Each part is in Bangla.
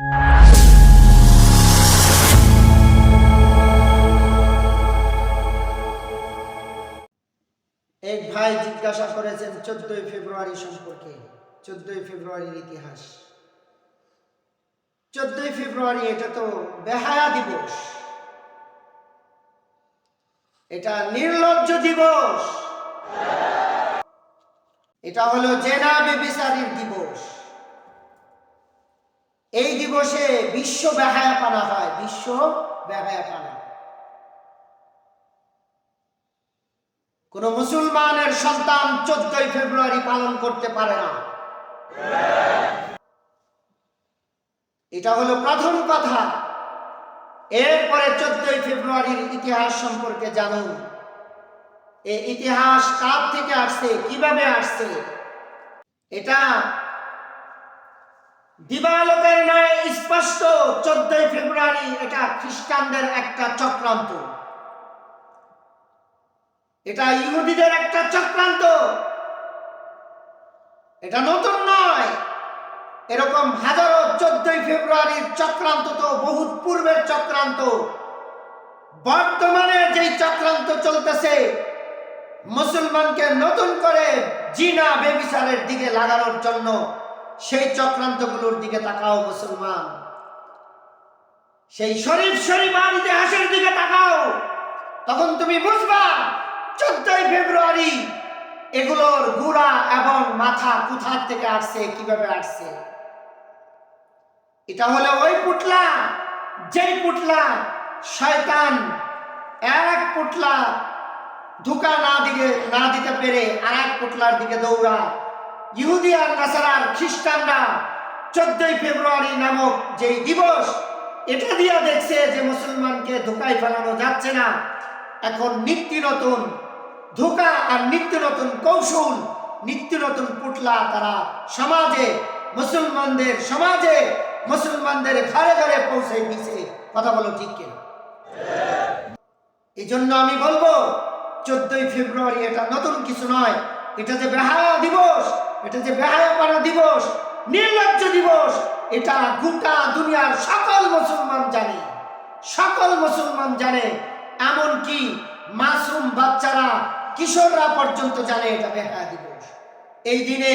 এক ভাই জিজ্ঞাসা করেছেন, চোদ্দই ফেব্রুয়ারি সম্পর্কে, চোদ্দই ফেব্রুয়ারির ইতিহাস। চোদ্দই ফেব্রুয়ারি, এটা তো বেহায়া দিবস। এটা নির্লজ্জ দিবস। এটা হলো জেনা বেবিচারির দিবস। এই দিবসে বিশ্ব বেহায়া পানা হয়। বিশ্ব বেহায়া পানা। কোন মুসলমানের সন্তান চোদ্দই ফেব্রুয়ারি পালন করতে পারে না। এটা হলো প্রথম কথা। এরপরে চোদ্দই ফেব্রুয়ারির ইতিহাস সম্পর্কে জানুন। এ ইতিহাস কার থেকে আসছে? কীভাবে আসছে? এটা দিবালোকের ন্যায় স্পষ্ট চোদ্দই ফেব্রুয়ারি এটা খ্রিস্টানদের একটা চক্রান্ত। এটা ইহুদিদের একটা চক্রান্ত। এটা নতুন নয়। এরকম হাজারো চোদ্দই ফেব্রুয়ারির চক্রান্ত তো বহুত পূর্বের চক্রান্ত। বর্তমানে যেই চক্রান্ত চলতেছে, মুসলমানকে নতুন করে জিনা বেবিচারের দিকে লাগানোর জন্য সেই চক্রান্তগুলোর দিকে তাকাও, মুসলমান। সেই শরীফ শরীফ আর ইতিহাসের দিকে তাকাও। তখন তুমি বুঝবা, চোদ্দই ফেব্রুয়ারি এগুলোর গুড়া এবং মাথা কোথার থেকে আসছে, কীভাবে আসছে? এটা হলো ওই পুটলা যেই পুটলা শয়তান এক পুটলা ধোকা না দিকে না দিতে পেরে আর এক পুটলার দিকে দৌড়া ইহুদি আর নাসারার খ্রিস্টানরা চোদ্দই ফেব্রুয়ারি নামক যেই দিবস, এটা দিয়া দেখছে যে মুসলমানকে ধোকায় ফেলানো যাচ্ছে না। এখন নিত্য নতুন ধোকা আর নিত্য নতুন কৌশল, নিত্য নতুন পুটলা তারা সমাজে, মুসলমানদের সমাজে, মুসলমানদের ঘরে ঘরে পৌঁছে দিছে কথা বলো ঠিক কিনা? এই জন্য আমি বলব, চোদ্দই ফেব্রুয়ারি এটা নতুন কিছু নয় এটা যে বেহায়া দিবস, এটা যে বেহায়া পাড়া দিবস, নির্লজ্জ দিবস, এটা গোটা দুনিয়ার সকল মুসলমান জানে। সকল মুসলমান জানে, এমনকি মাসুম বাচ্চারা, কিশোররা পর্যন্ত জানে এটা বেহায়া দিবস। এই দিনে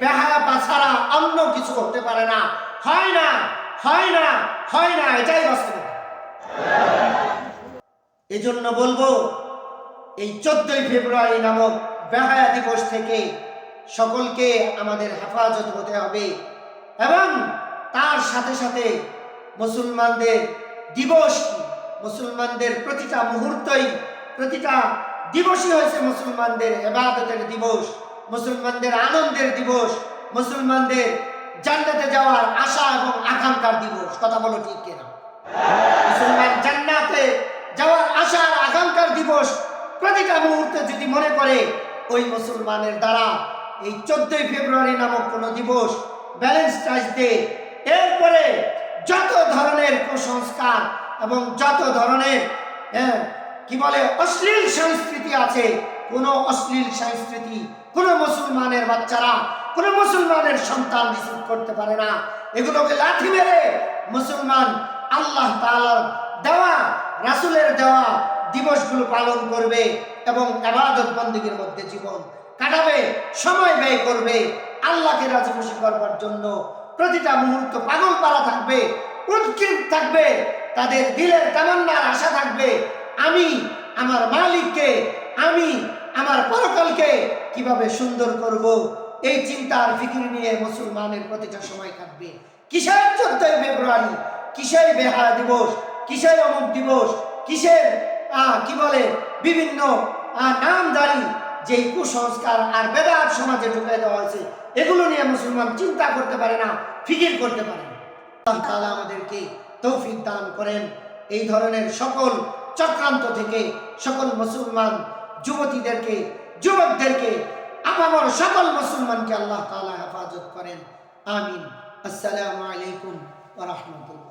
বেহায়া ছাড়া অন্য কিছু হতে পারে না। হয় না হয় না হয় না, এটাই বাস্তবতা। এজন্য জন্য বলব এই চোদ্দই ফেব্রুয়ারি নামক বেহায়া দিবস থেকে সকলকে আমাদের হেফাজত হতে হবে এবং তার সাথে সাথে মুসলমানদের দিবস, মুসলমানদের প্রতিটা মুহূর্তই প্রতিটা দিবসই হয়েছে মুসলমানদের এবাদতের দিবস, মুসলমানদের আনন্দের দিবস, মুসলমানদের জান্নাতে যাওয়ার আশা এবং আকাঙ্ক্ষার দিবস। কথা বলো ঠিক কিনা? মুসলমান জান্নাতে যাওয়ার আশা আর আকাঙ্ক্ষার দিবস প্রতিটা মুহূর্তে যদি মনে করে ওই মুসলমানের দ্বারা এই চোদ্দই ফেব্রুয়ারি নামক কোনো দিবস ভ্যালেন্টাইন্স ডে এরপরে যত ধরনের কুসংস্কার এবং যত ধরনের হ্যাঁ, কি বলে অশ্লীল সংস্কৃতি আছে কোন অশ্লীল সংস্কৃতি কোন মুসলমানের বাচ্চারা কোন মুসলমানের সন্তান রিসিভ করতে পারে না। এগুলোকে লাঠি মেরে মুসলমান আল্লাহ তাআলার দেওয়া রাসুলের দেওয়া দিবসগুলো পালন করবে এবং আবাদত বন্দীগীর মধ্যে জীবন কাটাবে, সময় ব্যয় করবে, আল্লাহকে রাজি খুশি করবার জন্য প্রতিটা মুহূর্ত পাগল পারা থাকবে উৎকৃত থাকবে, তাদের দিলের তামান্নার আশা থাকবে, আমি আমার মালিককে, আমি আমার পরকালকে কীভাবে সুন্দর করব? এই চিন্তার ফিকির নিয়ে মুসলমানের প্রতিটা সময় কাটবে। কিসের চোদ্দই ফেব্রুয়ারি? কিসের বেহায়া দিবস? কিসের অমুক দিবস? কিসের কি বলে? বিভিন্ন নামদারি যেই কুসংস্কার আর বেদাত সমাজে ঢুকে দেওয়া হয়েছে, এগুলো নিয়ে মুসলমান চিন্তা করতে পারে না, ফিকির করতে পারে না। আমাদেরকে তৌফিক দান করেন। এই ধরনের সকল চক্রান্ত থেকে সকল মুসলমান যুবতীদেরকে, যুবকদেরকে, আপামর সকল মুসলমানকে আল্লাহ তাআলা হেফাজত করেন। আমিন। আসসালামু আলাইকুম ওয়া রাহমাতুল্লাহ।